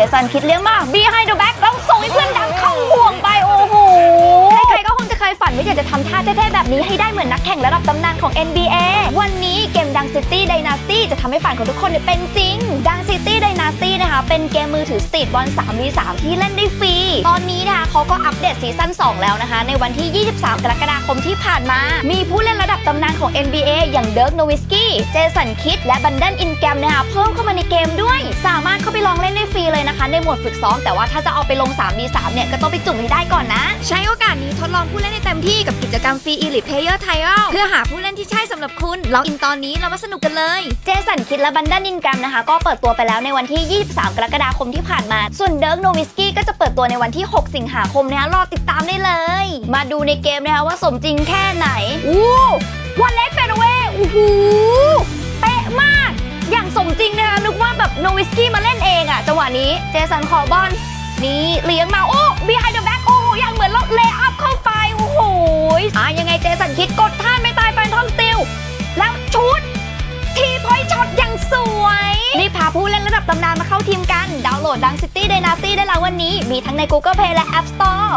เจสันคิดเลี้ยงมาบีให้เดอแบ็กแล้วส่งให้เพื่อนดังเข้าห่วงไปโอ้โห ใครๆก็คงจะเคยฝันว่าอยากจะทำท่าเท่ๆแบบนี้ให้ได้เหมือนนักแข่งระดับตำนานของ NBA วันนี้เกมดังซิตี้ไดนาสตี้จะทำให้ฝันของทุกคนเนี่ยเป็นจริง ดังซิตี้ไดนาสตี้นะคะ เป็นเกมมือถือสตรีทบอล 3v3 ที่เล่นได้ฟรี ตอนนี้นะคะเขาก็อัปเดตซีซั่น2 แล้วนะคะ ในวันที่ 23 กรกฎาคมที่ผ่านมา มีผู้เล่นระดับตำนานของ NBA อย่างเดิร์กโนวิสกี้ เจสันคิดและบันเดนอินแกมนะคะเพิ่มเข้ามาในเกมด้วย สามารถเข้าไปลองเล่น นะคะในโหมดฝึกซ้อม แต่ว่าถ้าจะเอาไปลง 3v3 เนี่ยก็ต้องไปจุ่มให้ได้ก่อนนะ ใช้โอกาสนี้ทดลองผู้เล่นให้เต็มที่กับกิจกรรมฟรี Elite Player Trial เพื่อหาผู้เล่นที่ใช่สำหรับคุณล็อกอินตอนนี้เรามาสนุกกันเลย เจสันคิดและบันดันอินแกรมนะคะ ก็เปิดตัวไปแล้วในวันที่ 23 กรกฎาคมที่ผ่านมา ส่วนเดิร์กโนวิสกี้ก็จะเปิดตัวในวันที่ 6 สิงหาคมนะคะรอติดตามได้เลย มาดูในเกมนะคะว่าสมจริงแค่ไหนอู้วันเล็กเฟนเวโอ้โหเป๊ะมาก อย่างสมจริงนะคะนึกว่าแบบโนวิสกี้มาเล่นเองอะ จังหวะนี้เจสันขอบอลนี่เลี้ยงมาโอ้ behind the back โอ้โหอย่างเหมือนเราเลอัพเข้าไป โอ้โหอะยังไงเจสันคิดกดท่านไม่ตายแฟนทอมสติลแล้วชุด ทีพอยช็อตอย่างสวย รีบพาผู้เล่นระดับตำนานมาเข้าทีมกัน ดาวน์โหลดดังซิตี้ไดนาตี้ได้แล้ววันนี้ มีทั้งใน Google Play และ App Store